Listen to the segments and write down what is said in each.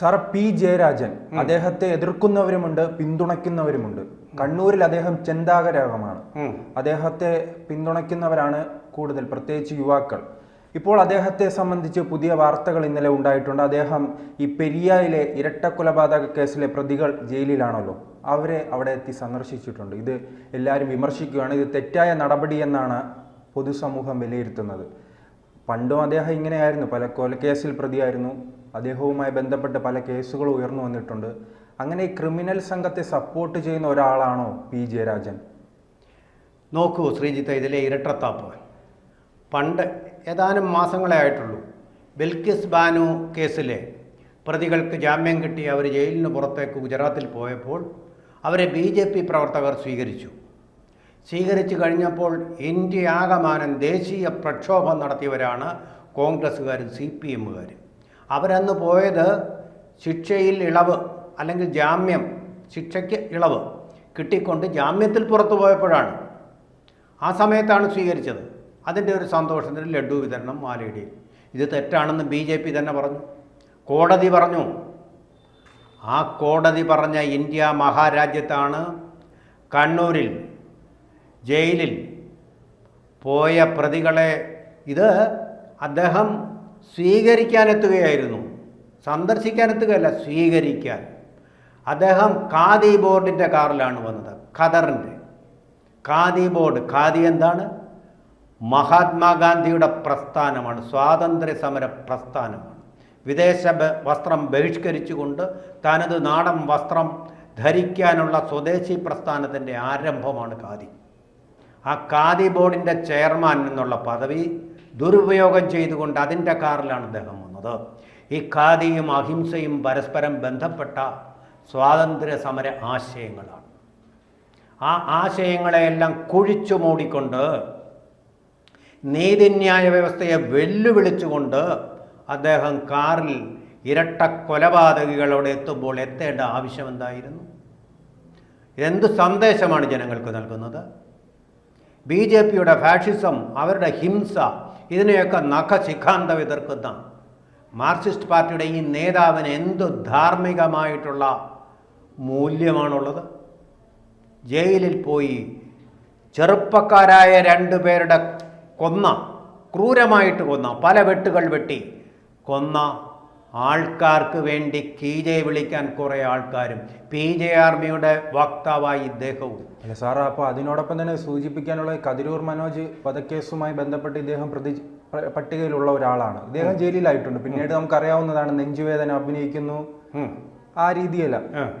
Sir P. Jayarajan അദ്ദേഹത്തെ എതിർക്കുന്നവരുമുണ്ട് പിന്തുണയ്ക്കുന്നവരുമുണ്ട്. കണ്ണൂരിൽ അദ്ദേഹം ചെന്താകരാഗമാണ് അദ്ദേഹത്തെ പിന്തുണയ്ക്കുന്നവരാണ് കൂടുതൽ പ്രത്യേകിച്ച് യുവാക്കൾ. ഇപ്പോൾ അദ്ദേഹത്തെ സംബന്ധിച്ച് പുതിയ വാർത്തകൾ ഇന്നലെ ഉണ്ടായിട്ടുണ്ട്. അദ്ദേഹം ഈ പെരിയയിലെ ഇരട്ട കൊലപാതക കേസിലെ പ്രതികൾ ജയിലിലാണല്ലോ. അവരെ അവിടെ എത്തി സന്ദർശിച്ചിട്ടുണ്ട്. ഇത് എല്ലാവരും വിമർശിക്കുകയാണ്. ഇത് തെറ്റായ നടപടി എന്നാണ് പൊതുസമൂഹം വിലയിരുത്തുന്നത്. പണ്ടും അദ്ദേഹം ഇങ്ങനെയായിരുന്നു. പല കൊലക്കേസിൽ പ്രതിയായിരുന്നു. അദ്ദേഹവുമായി ബന്ധപ്പെട്ട് പല കേസുകൾ ഉയർന്നു വന്നിട്ടുണ്ട്. അങ്ങനെ ഈ ക്രിമിനൽ സംഘത്തെ സപ്പോർട്ട് ചെയ്യുന്ന ഒരാളാണോ പി. ജയരാജൻ? നോക്കൂ ശ്രീജിത്ത് ഇതിലെ ഇരട്ടത്താപ്പ്. പണ്ട് ഏതാനും മാസങ്ങളെ ആയിട്ടുള്ളൂ ബിൽക്കിസ് ബാനു കേസിലെ പ്രതികൾക്ക് ജാമ്യം കിട്ടി അവർ ജയിലിന് പുറത്തേക്ക് ഗുജറാത്തിൽ പോയപ്പോൾ അവരെ ബി ജെ പി പ്രവർത്തകർ സ്വീകരിച്ചു. സ്വീകരിച്ചു കഴിഞ്ഞപ്പോൾ ഇന്ത്യ ആകമാനം ദേശീയ പ്രക്ഷോഭം നടത്തിയവരാണ് കോൺഗ്രസ്സുകാരും സി പി എമ്മുകാരും. അവരന്ന് പോയത് ശിക്ഷയിൽ ഇളവ് അല്ലെങ്കിൽ ജാമ്യം ശിക്ഷയ്ക്ക് ഇളവ് കിട്ടിക്കൊണ്ട് ജാമ്യത്തിൽ പുറത്തു പോയപ്പോഴാണ്. ആ സമയത്താണ് സ്വീകരിച്ചത്. അതിന്റെ ഒരു സന്തോഷത്തിന് ലഡു വിതരണം മാലയിടയിൽ. ഇത് തെറ്റാണെന്ന് ബി ജെ പി തന്നെ പറഞ്ഞു. കോടതി പറഞ്ഞു. ആ കോടതി പറഞ്ഞ ഇന്ത്യ മഹാരാജ്യത്താണ് കണ്ണൂരിൽ ജയിലിൽ പോയ പ്രതികളെ ഇത് അദ്ദേഹം സ്വീകരിക്കാനെത്തുകയായിരുന്നു. സന്ദർശിക്കാനെത്തുകയല്ല സ്വീകരിക്കാൻ. അദ്ദേഹം ഖാദി ബോർഡിന്റെ കാറിലാണ് വന്നത് ഖദറിന്റെ ഖാദി ബോർഡ് ഖാദി എന്താണ്? മഹാത്മാഗാന്ധിയുടെ പ്രസ്ഥാനമാണ് സ്വാതന്ത്ര്യ സമര പ്രസ്ഥാനമാണ്. വിദേശ വസ്ത്രം ബഹിഷ്കരിച്ചുകൊണ്ട് തനത് നാടൻ വസ്ത്രം ധരിക്കാനുള്ള സ്വദേശി പ്രസ്ഥാനത്തിന്റെ ആരംഭമാണ് ഖാദി. ആ ഖാദി ബോർഡിന്റെ ചെയർമാൻ എന്നുള്ള പദവി ദുരുപയോഗം ചെയ്തുകൊണ്ട് അതിന്റെ കാറിലാണ് അദ്ദേഹം വന്നത്. ഈ ഖാദിയും അഹിംസയും പരസ്പരം ബന്ധപ്പെട്ട സ്വാതന്ത്ര്യ സമര ആശയങ്ങളാണ്. ആ ആശയങ്ങളെയെല്ലാം കുഴിച്ചു മൂടിക്കൊണ്ട് നീതിന്യായ വ്യവസ്ഥയെ വെല്ലുവിളിച്ചുകൊണ്ട് അദ്ദേഹം കാറിൽ ഇരട്ട കൊലപാതകികളോട് എത്തുമ്പോൾ എത്തേണ്ട ആവശ്യമെന്തായിരുന്നു എന്ത് സന്ദേശമാണ് ജനങ്ങൾക്ക് നൽകുന്നത്? ബി ജെ പിയുടെ ഫാഷിസം അവരുടെ ഹിംസ ഇതിനെയൊക്കെ നഖശിഖാന്തം എതിർക്കുന്ന മാർക്സിസ്റ്റ് പാർട്ടിയുടെ ഈ നേതാവിന് എന്ത് ധാർമ്മികമായിട്ടുള്ള മൂല്യമാണുള്ളത്? ജയിലിൽ പോയി ചെറുപ്പക്കാരായ രണ്ടു പേരുടെ കൊന്ന ക്രൂരമായിട്ട് കൊന്ന പല വെട്ടുകൾ വെട്ടി കൊന്ന ആൾക്കാർക്ക് വേണ്ടി കീജെ ജെ വിളിക്കാൻ കുറേ ആൾക്കാരും പി ജെ ആർമിയുടെ വക്താവായി ഇദ്ദേഹവും. അല്ല സാർ അപ്പോൾ അതിനോടൊപ്പം തന്നെ സൂചിപ്പിക്കാനുള്ള കതിരൂർ മനോജ് വധക്കേസുമായി ബന്ധപ്പെട്ട് ഇദ്ദേഹം പ്രതി പട്ടികയിലുള്ള ഒരാളാണ്. ഇദ്ദേഹം ജയിലിലായിട്ടുണ്ട്. പിന്നീട് നമുക്ക് അറിയാവുന്നതാണ് നെഞ്ചുവേദന അഭിനയിക്കുന്നു. ആ രീതിയല്ല.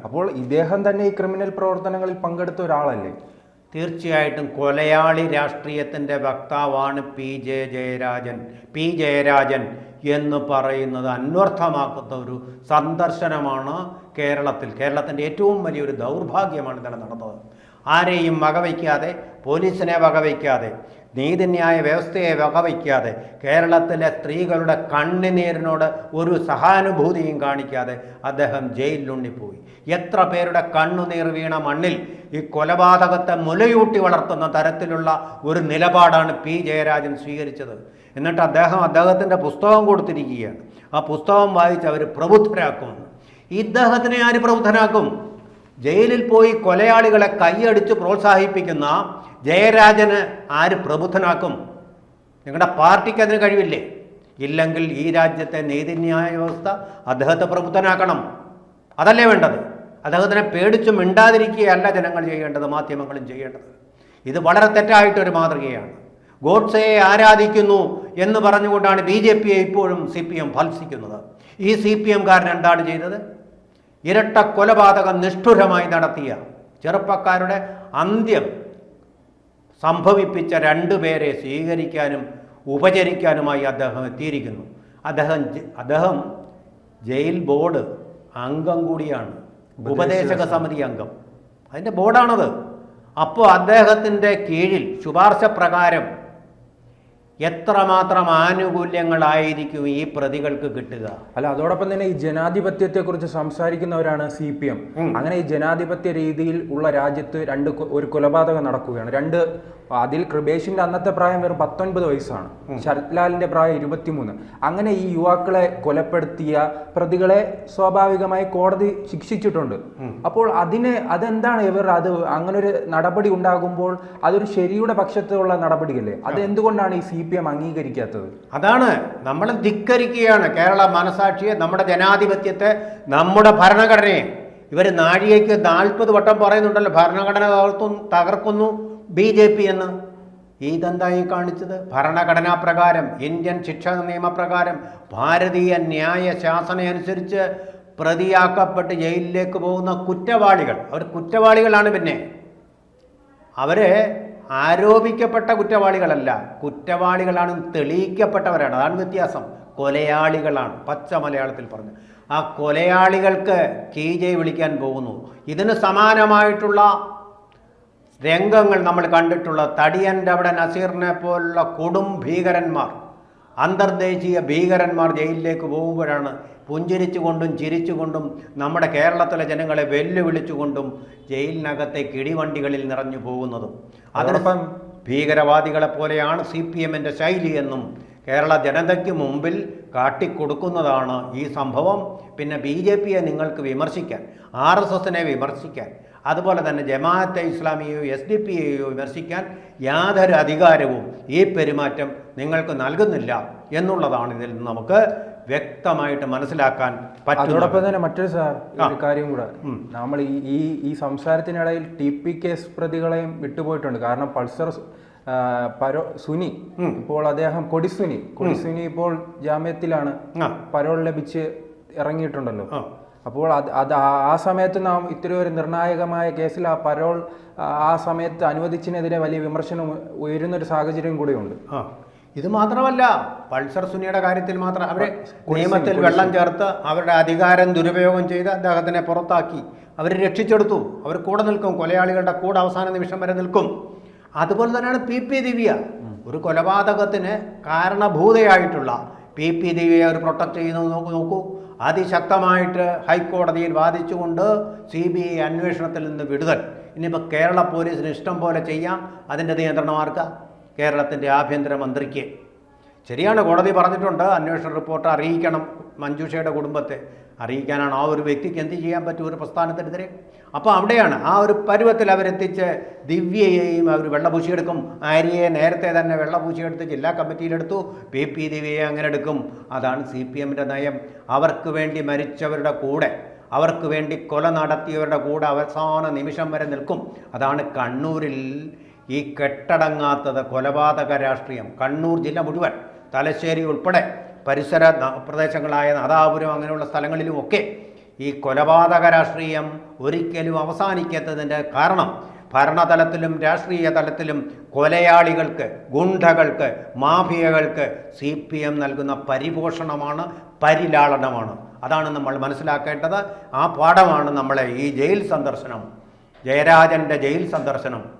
അപ്പോൾ ഇദ്ദേഹം തന്നെ ഈ ക്രിമിനൽ പ്രവർത്തനങ്ങളിൽ പങ്കെടുത്ത ഒരാളല്ലേ? തീർച്ചയായിട്ടും കൊലയാളി രാഷ്ട്രീയത്തിന്റെ വക്താവാണ് P J Jayarajan. P Jayarajan എന്ന് പറയുന്നത് അന്വർത്ഥമാക്കുന്ന ഒരു സന്ദർശനമാണ് കേരളത്തിൽ. കേരളത്തിന്റെ ഏറ്റവും വലിയൊരു ദൗർഭാഗ്യമാണ് ഇന്നലെ നടന്നത്. ആരെയും വകവയ്ക്കാതെ പോലീസിനെ വകവയ്ക്കാതെ നീതിന്യായ വ്യവസ്ഥയെ വകവയ്ക്കാതെ കേരളത്തിലെ സ്ത്രീകളുടെ കണ്ണുനീരിനോട് ഒരു സഹാനുഭൂതിയും കാണിക്കാതെ അദ്ദേഹം ജയിലിലുണ്ണിപ്പോയി. എത്ര പേരുടെ കണ്ണുനീർ വീണ മണ്ണിൽ ഈ കൊലപാതകത്തെ മുലയൂട്ടി വളർത്തുന്ന തരത്തിലുള്ള ഒരു നിലപാടാണ് പി. ജയരാജൻ സ്വീകരിച്ചത്. എന്നിട്ട് അദ്ദേഹം അദ്ദേഹത്തിന്റെ പുസ്തകം കൊടുത്തിരിക്കുകയാണ്. ആ പുസ്തകം വായിച്ച് അവർ പ്രബുദ്ധരാക്കും ഇദ്ദേഹത്തിനെ ആര് പ്രബുദ്ധനാക്കും ജയിലിൽ പോയി കൊലയാളികളെ കൈയടിച്ച് പ്രോത്സാഹിപ്പിക്കുന്ന ജയരാജന് ആര് പ്രബുദ്ധനാക്കും? നിങ്ങളുടെ പാർട്ടിക്ക് അതിന് കഴിവില്ലേ? ഇല്ലെങ്കിൽ ഈ രാജ്യത്തെ നീതിന്യായ വ്യവസ്ഥ അദ്ദേഹത്തെ പ്രബുദ്ധനാക്കണം. അതല്ലേ വേണ്ടത്? അദ്ദേഹത്തിനെ പേടിച്ച് മിണ്ടാതിരിക്കുകയല്ല ജനങ്ങൾ ചെയ്യേണ്ടത് മാധ്യമങ്ങളും ചെയ്യേണ്ടത്. ഇത് വളരെ തെറ്റായിട്ടൊരു മാതൃകയാണ്. ഗോഡ്സയെ ആരാധിക്കുന്നു എന്ന് പറഞ്ഞുകൊണ്ടാണ് ബി ജെ പിയെ ഇപ്പോഴും സി പി എം ഈ സി പി എംകാരൻ എന്താണ് ചെയ്തത്? ഇരട്ട കൊലപാതകം നിഷ്ഠുരമായി നടത്തിയ ചെറുപ്പക്കാരുടെ അന്ത്യം സംഭവിപ്പിച്ച രണ്ടുപേരെ സ്വീകരിക്കാനും ഉപചരിക്കാനുമായി അദ്ദേഹം എത്തിയിരിക്കുന്നു. അദ്ദേഹം അദ്ദേഹം ജയിൽ ബോർഡ് അംഗം കൂടിയാണ്. ഉപദേശക സമിതി അംഗം. അതിന്റെ ബോർഡാണത്. അപ്പോൾ അദ്ദേഹത്തിന്റെ കീഴിൽ ശുപാർശ പ്രകാരം എത്രമാത്രം ആനുകൂല്യങ്ങളായിരിക്കും ഈ പ്രതികൾക്ക് കിട്ടുക? അല്ല അതോടൊപ്പം തന്നെ ഈ ജനാധിപത്യത്തെ കുറിച്ച് സംസാരിക്കുന്നവരാണ് സി പി എം. അങ്ങനെ ഈ ജനാധിപത്യ രീതിയിൽ ഉള്ള രാജ്യത്ത് രണ്ട് ഒരു കൊലപാതകം നടക്കുകയാണ്. രണ്ട് അതിൽ കൃപേഷിന്റെ അന്നത്തെ പ്രായം വെറും പത്തൊൻപത് വയസ്സാണ്. ശരത്ലാലിന്റെ പ്രായം ഇരുപത്തിമൂന്ന്. അങ്ങനെ ഈ യുവാക്കളെ കൊലപ്പെടുത്തിയ പ്രതികളെ സ്വാഭാവികമായി കോടതി ശിക്ഷിച്ചിട്ടുണ്ട്. അപ്പോൾ അതിനെ അതെന്താണ് ഇവർ അത് അങ്ങനൊരു നടപടി ഉണ്ടാകുമ്പോൾ അതൊരു ശരിയുടെ പക്ഷത്തുള്ള നടപടിയല്ലേ? അത് എന്തുകൊണ്ടാണ് ഈ സി പി എം അംഗീകരിക്കാത്തത്. അതാണ് നമ്മൾ ധിക്കരിക്കുകയാണ്. കേരള മനസാക്ഷിയെ നമ്മുടെ ജനാധിപത്യത്തെ നമ്മുടെ ഭരണഘടനയെ. ഇവർ നാഴികയ്ക്ക് നാൽപ്പത് വട്ടം പറയുന്നുണ്ടല്ലോ ഭരണഘടന തകർക്കുന്നു ബി ജെ പി എന്ന്. ഇതെന്തായി കാണിച്ചത്? ഭരണഘടനാ പ്രകാരം ഇന്ത്യൻ ശിക്ഷാ നിയമപ്രകാരം ഭാരതീയ ന്യായ ശാസന അനുസരിച്ച് പ്രതിയാക്കപ്പെട്ട് ജയിലിലേക്ക് പോകുന്ന കുറ്റവാളികൾ. അവർ കുറ്റവാളികളാണ് പിന്നെ. അവർ ആരോപിക്കപ്പെട്ട കുറ്റവാളികളല്ല. കുറ്റവാളികളാണ് തെളിയിക്കപ്പെട്ടവരാണ്. അതാണ് വ്യത്യാസം. കൊലയാളികളാണ്. പച്ച മലയാളത്തിൽ പറഞ്ഞു. ആ കൊലയാളികൾക്ക് കീജെ വിളിക്കാൻ പോകുന്നു. ഇതിന് സമാനമായിട്ടുള്ള രംഗങ്ങൾ നമ്മൾ കണ്ടിട്ടുള്ള തടിയന്റെ അവിടെ നസീറിനെ പോലുള്ള കൊടും ഭീകരന്മാർ അന്തർദേശീയ ഭീകരന്മാർ ജയിലിലേക്ക് പോകുമ്പോഴാണ് പുഞ്ചിരിച്ചുകൊണ്ടും ചിരിച്ചുകൊണ്ടും നമ്മുടെ കേരളത്തിലെ ജനങ്ങളെ വെല്ലുവിളിച്ചുകൊണ്ടും ജയിലിനകത്തെ കിടിവണ്ടികളിൽ നിറഞ്ഞു പോകുന്നതും. അതോടൊപ്പം ഭീകരവാദികളെ പോലെയാണ് സി പി എമ്മിന്റെ ശൈലി എന്നും കേരള ജനതയ്ക്ക് മുമ്പിൽ കാട്ടിക്കൊടുക്കുന്നതാണ് ഈ സംഭവം. പിന്നെ ബി ജെ പിയെ നിങ്ങൾക്ക് വിമർശിക്കാൻ ആർ എസ് എസിനെ വിമർശിക്കാൻ അതുപോലെ തന്നെ ജമാഅത്തെ ഇസ്ലാമിയെയോ എസ് ഡി പി എയോ വിമർശിക്കാൻ യാതൊരു അധികാരവും ഈ പെരുമാറ്റം നിങ്ങൾക്ക് നൽകുന്നില്ല എന്നുള്ളതാണ് ഇതിൽ നിന്ന് നമുക്ക് വ്യക്തമായിട്ട് മനസ്സിലാക്കാൻ പറ്റും അതോടൊപ്പം തന്നെ മറ്റൊരു സാർ ഒരു കാര്യം കൂടെ. നമ്മൾ ഈ ഈ ഈ സംസാരത്തിനിടയിൽ ടി പി കേസ് പ്രതികളെയും വിട്ടുപോയിട്ടുണ്ട്. കാരണം പൾസർ പരോ സുനി ഇപ്പോൾ അദ്ദേഹം കൊടിസുനി. കൊടിസുനി ഇപ്പോൾ ജാമ്യത്തിലാണ് പരോൾ ലഭിച്ച് ഇറങ്ങിയിട്ടുണ്ടല്ലോ. അപ്പോൾ അത് അത് ആ- സമയത്ത് നാം ഇത്ര ഒരു നിർണായകമായ കേസിൽ ആ പരോൾ ആ, സമയത്ത് അനുവദിച്ചതിനെതിരെ വലിയ വിമർശനം ഉയരുന്നൊരു സാഹചര്യം കൂടിയുണ്ട്. ഇത് മാത്രമല്ല പൾസർ സുനിയുടെ കാര്യത്തിൽ മാത്രം അവരെ നിയമത്തിൽ വെള്ളം ചേർത്ത് അവരുടെ അധികാരം ദുരുപയോഗം ചെയ്ത് അദ്ദേഹത്തിനെ പുറത്താക്കി. അവരെ രക്ഷിച്ചെടുത്തു. അവർ കൂടെ നിൽക്കും കൊലയാളികളുടെ കൂടെ അവസാന നിമിഷം വരെ നിൽക്കും. അതുപോലെ തന്നെയാണ് പി. പി. ദിവ്യ. ഒരു കൊലപാതകത്തിന് കാരണഭൂതയായിട്ടുള്ള പി. പി. ദിവ്യയെ അവർ പ്രൊട്ടക്ട് ചെയ്യുന്നത് നോക്കൂ നോക്കൂ. അതിശക്തമായിട്ട് ഹൈക്കോടതിയിൽ വാദിച്ചുകൊണ്ട് സി ബി ഐ അന്വേഷണത്തിൽ നിന്ന് വിടുതൽ. ഇനിയിപ്പോൾ കേരള പോലീസിന് ഇഷ്ടം പോലെ ചെയ്യാം. അതിന്റെ നിയന്ത്രണം ആർക്കാ? കേരളത്തിന്റെ ആഭ്യന്തരമന്ത്രിക്ക് ശരിയാണ് കോടതി പറഞ്ഞിട്ടുണ്ട് അന്വേഷണ റിപ്പോർട്ട് അറിയിക്കണം മഞ്ജുഷയുടെ കുടുംബത്തെ. അറിയിക്കാനാണ് ആ ഒരു വ്യക്തിക്ക് എന്ത് ചെയ്യാൻ പറ്റും ഒരു പ്രസ്ഥാനത്തിനെതിരെ? അപ്പോൾ അവിടെയാണ് ആ ഒരു പരുവത്തിൽ അവരെത്തിച്ച് ദിവ്യയെയും അവർ വെള്ളപൂശിയെടുക്കും. ആര്യയെ നേരത്തെ തന്നെ വെള്ളപൂശിയെടുത്ത് ജില്ലാ കമ്മിറ്റിയിലെടുത്തു. പി. പി. ദിവ്യയെ അങ്ങനെ എടുക്കും. അതാണ് സി പി എമ്മിന്റെ നയം. അവർക്ക് വേണ്ടി മരിച്ചവരുടെ കൂടെ അവർക്ക് വേണ്ടി കൊല നടത്തിയവരുടെ കൂടെ അവസാന നിമിഷം വരെ നിൽക്കും. അതാണ് കണ്ണൂരിൽ ഈ കെട്ടടങ്ങാത്തത് കൊലപാതക രാഷ്ട്രീയം. കണ്ണൂർ ജില്ല മുഴുവൻ തലശ്ശേരി ഉൾപ്പെടെ പരിസര പ്രദേശങ്ങളായ നാദാപുരം അങ്ങനെയുള്ള സ്ഥലങ്ങളിലുമൊക്കെ ഈ കൊലപാതക രാഷ്ട്രീയം ഒരിക്കലും അവസാനിക്കാത്തതിന്റെ കാരണം ഭരണതലത്തിലും രാഷ്ട്രീയ തലത്തിലും കൊലയാളികൾക്ക് ഗുണ്ടകൾക്ക് മാഫിയകൾക്ക് സി പി എം നൽകുന്ന പരിപോഷണമാണ് പരിലാളനമാണ്. അതാണ് നമ്മൾ മനസ്സിലാക്കേണ്ടത്. ആ പാഠമാണ് നമ്മളെ ഈ ജയിൽ സന്ദർശനം ജയരാജന്റെ ജയിൽ സന്ദർശനം.